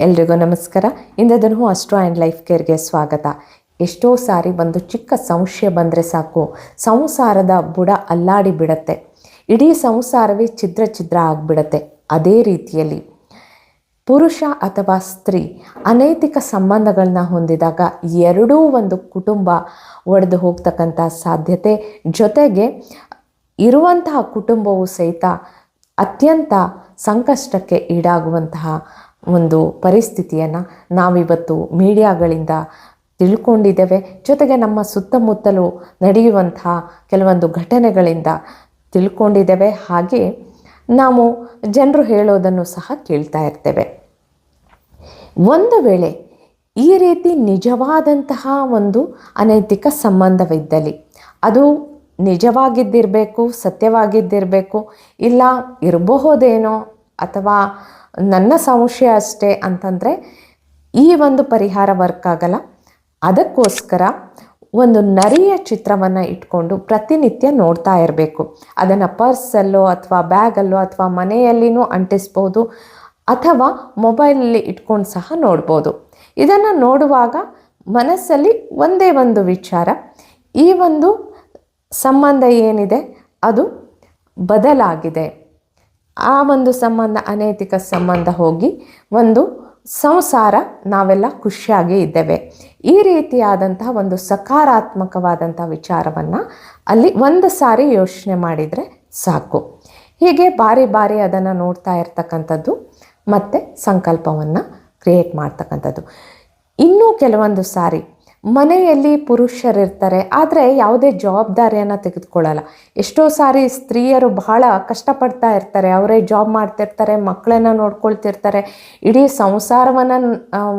ಎಲ್ರಿಗೂ ನಮಸ್ಕಾರ. ಇಂದದನ್ನು ಅಸ್ಟ್ರೋ ಆ್ಯಂಡ್ ಲೈಫ್ ಕೇರ್ಗೆ ಸ್ವಾಗತ. ಎಷ್ಟೋ ಸಾರಿ ಒಂದು ಚಿಕ್ಕ ಸಂಶಯ ಬಂದರೆ ಸಾಕು. ಸಂಸಾರದ ಬುಡ ಅಲ್ಲಾಡಿ ಬಿಡತ್ತೆ. ಇಡೀ ಸಂಸಾರವೇ ಛಿದ್ರ ಛಿದ್ರ ಆಗಿಬಿಡತ್ತೆ. ಅದೇ ರೀತಿಯಲ್ಲಿ ಪುರುಷ ಅಥವಾ ಸ್ತ್ರೀ ಅನೈತಿಕ ಸಂಬಂಧಗಳನ್ನ ಹೊಂದಿದಾಗ ಎರಡೂ ಒಂದು ಕುಟುಂಬ ಒಡೆದು ಹೋಗ್ತಕ್ಕಂಥ ಸಾಧ್ಯತೆ. ಜೊತೆಗೆ ಇರುವಂತಹ ಕುಟುಂಬವು ಸಹಿತ ಅತ್ಯಂತ ಸಂಕಷ್ಟಕ್ಕೆ ಈಡಾಗುವಂತಹ ಒಂದು ಪರಿಸ್ಥಿತಿಯನ್ನು ನಾವಿವತ್ತು ಮೀಡಿಯಾಗಳಿಂದ ತಿಳ್ಕೊಂಡಿದ್ದೇವೆ. ಜೊತೆಗೆ ನಮ್ಮ ಸುತ್ತಮುತ್ತಲು ನಡೆಯುವಂತಹ ಕೆಲವೊಂದು ಘಟನೆಗಳಿಂದ ತಿಳ್ಕೊಂಡಿದ್ದೇವೆ. ಹಾಗೆ ನಾವು ಜನರು ಹೇಳೋದನ್ನು ಸಹ ಕೇಳ್ತಾ ಇರ್ತೇವೆ. ಒಂದು ವೇಳೆ ಈ ರೀತಿ ನಿಜವಾದಂತಹ ಒಂದು ಅನೈತಿಕ ಸಂಬಂಧವಿದ್ದಲ್ಲಿ ಅದು ನಿಜವಾಗಿದ್ದಿರಬೇಕು, ಸತ್ಯವಾಗಿದ್ದಿರಬೇಕು, ಇಲ್ಲ ಇರಬಹುದೇನೋ ಅಥವಾ ನನ್ನ ಸಂಶಯ ಅಷ್ಟೇ ಅಂತಂದರೆ ಈ ಒಂದು ಪರಿಹಾರ ವರ್ಕ್ ಆಗಲ್ಲ. ಅದಕ್ಕೋಸ್ಕರ ಒಂದು ನರಿಯ ಚಿತ್ರವನ್ನು ಇಟ್ಕೊಂಡು ಪ್ರತಿನಿತ್ಯ ನೋಡ್ತಾ ಇರಬೇಕು. ಅದನ್ನು ಪರ್ಸಲ್ಲೋ ಅಥವಾ ಬ್ಯಾಗಲ್ಲೋ ಅಥವಾ ಮನೆಯಲ್ಲಿನೂ ಅಂಟಿಸ್ಬೋದು ಅಥವಾ ಮೊಬೈಲಲ್ಲಿ ಇಟ್ಕೊಂಡು ಸಹ ನೋಡ್ಬೋದು. ಇದನ್ನು ನೋಡುವಾಗ ಮನಸ್ಸಲ್ಲಿ ಒಂದೇ ಒಂದು ವಿಚಾರ, ಈ ಒಂದು ಸಂಬಂಧ ಏನಿದೆ ಅದು ಬದಲಾಗಿದೆ. ಆ ಒಂದು ಸಂಬಂಧ, ಅನೈತಿಕ ಸಂಬಂಧ ಹೋಗಿ ಒಂದು ಸಂಸಾರ ನಾವೆಲ್ಲ ಖುಷಿಯಾಗಿ ಇದ್ದೇವೆ. ಈ ರೀತಿಯಾದಂತಹ ಒಂದು ಸಕಾರಾತ್ಮಕವಾದಂಥ ವಿಚಾರವನ್ನು ಅಲ್ಲಿ ಒಂದು ಸಾರಿ ಯೋಚನೆ ಮಾಡಿದರೆ ಸಾಕು. ಹೀಗೆ ಬಾರಿ ಬಾರಿ ಅದನ್ನು ನೋಡ್ತಾ ಇರ್ತಕ್ಕಂಥದ್ದು ಮತ್ತು ಸಂಕಲ್ಪವನ್ನು ಕ್ರಿಯೇಟ್ ಮಾಡ್ತಕ್ಕಂಥದ್ದು. ಇನ್ನೂ ಕೆಲವೊಂದು ಸಾರಿ ಮನೆಯಲ್ಲಿ ಪುರುಷರಿರ್ತಾರೆ, ಆದರೆ ಯಾವುದೇ ಜವಾಬ್ದಾರಿಯನ್ನು ತೆಗೆದುಕೊಳ್ಳಲ್ಲ. ಎಷ್ಟೋ ಸಾರಿ ಸ್ತ್ರೀಯರು ಬಹಳ ಕಷ್ಟಪಡ್ತಾ ಇರ್ತಾರೆ, ಅವರೇ ಜಾಬ್ ಮಾಡ್ತಿರ್ತಾರೆ, ಮಕ್ಕಳನ್ನು ನೋಡ್ಕೊಳ್ತಿರ್ತಾರೆ, ಇಡೀ ಸಂಸಾರವನ್ನು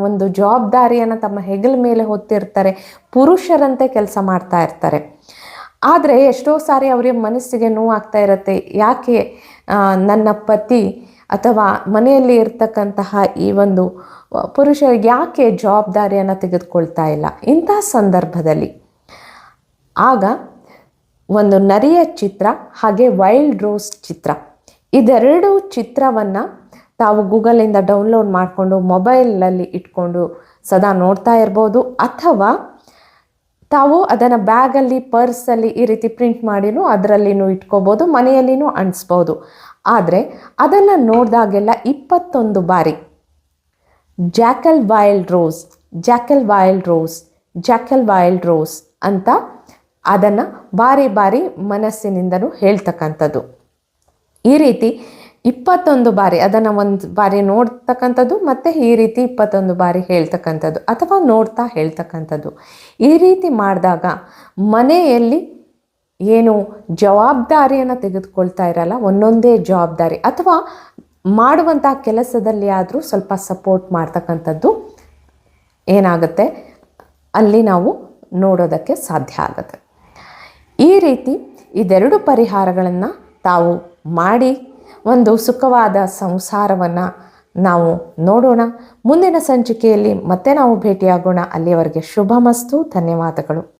ಒಂದು ಜವಾಬ್ದಾರಿಯನ್ನು ತಮ್ಮ ಹೆಗಲ ಮೇಲೆ ಹೊತ್ತಿರ್ತಾರೆ, ಪುರುಷರಂತೆ ಕೆಲಸ ಮಾಡ್ತಾ ಇರ್ತಾರೆ. ಆದರೆ ಎಷ್ಟೋ ಸಾರಿ ಅವರಿಗೆ ಮನಸ್ಸಿಗೆ ನೋವಾಗ್ತಾ ಇರುತ್ತೆ, ಯಾಕೆ ನನ್ನ ಪತಿ ಅಥವಾ ಮನೆಯಲ್ಲಿ ಇರ್ತಕ್ಕಂತಹ ಈ ಒಂದು ಪುರುಷರಿಗೆ ಯಾಕೆ ಜವಾಬ್ದಾರಿಯನ್ನು ತೆಗೆದುಕೊಳ್ತಾ ಇಲ್ಲ? ಇಂತಹ ಸಂದರ್ಭದಲ್ಲಿ. ಆಗ ಒಂದು ನರಿಯ ಚಿತ್ರ ಹಾಗೆ ವೈಲ್ಡ್ ರೋಸ್ ಚಿತ್ರ. ಇದೆರಡು ಚಿತ್ರವನ್ನು ತಾವು ಗೂಗಲಿಂದ ಡೌನ್ಲೋಡ್ ಮಾಡಿಕೊಂಡು ಮೊಬೈಲಲ್ಲಿ ಇಟ್ಕೊಂಡು ಸದಾ ನೋಡ್ತಾ ಇರ್ಬೋದು. ಅಥವಾ ತಾವು ಅದನ್ನು ಬ್ಯಾಗಲ್ಲಿ ಪರ್ಸಲ್ಲಿ ಈ ರೀತಿ ಪ್ರಿಂಟ್ ಮಾಡಿನೂ ಅದರಲ್ಲಿನೂ ಇಟ್ಕೋಬೋದು, ಮನೆಯಲ್ಲಿನೂ ಅಂಟಿಸ್ಬೋದು. ಆದರೆ ಅದನ್ನು ನೋಡಿದಾಗೆಲ್ಲ ಇಪ್ಪತ್ತೊಂದು ಬಾರಿ. Jackal wild rose jackal wild rose jackal wild rose ಅಂತ ಅದನ್ನು ಬಾರಿ ಬಾರಿ ಮನಸ್ಸಿನಿಂದನೂ ಹೇಳ್ತಕ್ಕಂಥದ್ದು. ಈ ರೀತಿ ಇಪ್ಪತ್ತೊಂದು ಬಾರಿ ಅದನ್ನು ಒಂದು ಬಾರಿ ನೋಡ್ತಕ್ಕಂಥದ್ದು ಮತ್ತು ಈ ರೀತಿ ಇಪ್ಪತ್ತೊಂದು ಬಾರಿ ಹೇಳ್ತಕ್ಕಂಥದ್ದು ಅಥವಾ ನೋಡ್ತಾ ಹೇಳ್ತಕ್ಕಂಥದ್ದು. ಈ ರೀತಿ ಮಾಡಿದಾಗ ಮನೆಯಲ್ಲಿ ಏನು ಜವಾಬ್ದಾರಿಯನ್ನು ತೆಗೆದುಕೊಳ್ತಾ ಇರಲ್ಲ, ಒಂದೊಂದೇ ಜವಾಬ್ದಾರಿ. ಅಥವಾ ಮಾಡುವಂಥ ಕೆಲಸದಲ್ಲಿ ಆದರೂ ಸ್ವಲ್ಪ ಸಪೋರ್ಟ್ ಮಾಡ್ತಕ್ಕಂಥದ್ದು ಏನಾಗುತ್ತೆ? ಅಲ್ಲಿ ನಾವು ನೋಡೋದಕ್ಕೆ ಸಾಧ್ಯ ಆಗುತ್ತೆ. ಈ ರೀತಿ ಇದೆರಡು ಪರಿಹಾರಗಳನ್ನು ತಾವು ಮಾಡಿ ಒಂದು ಸುಖವಾದ ಸಂಸಾರವನ್ನು ನಾವು ನೋಡೋಣ. ಮುಂದಿನ ಸಂಚಿಕೆಯಲ್ಲಿ ಮತ್ತೆ ನಾವು ಭೇಟಿಯಾಗೋಣ. ಅಲ್ಲಿಯವರೆಗೆ ಶುಭ ಮಸ್ತು ಧನ್ಯವಾದಗಳು.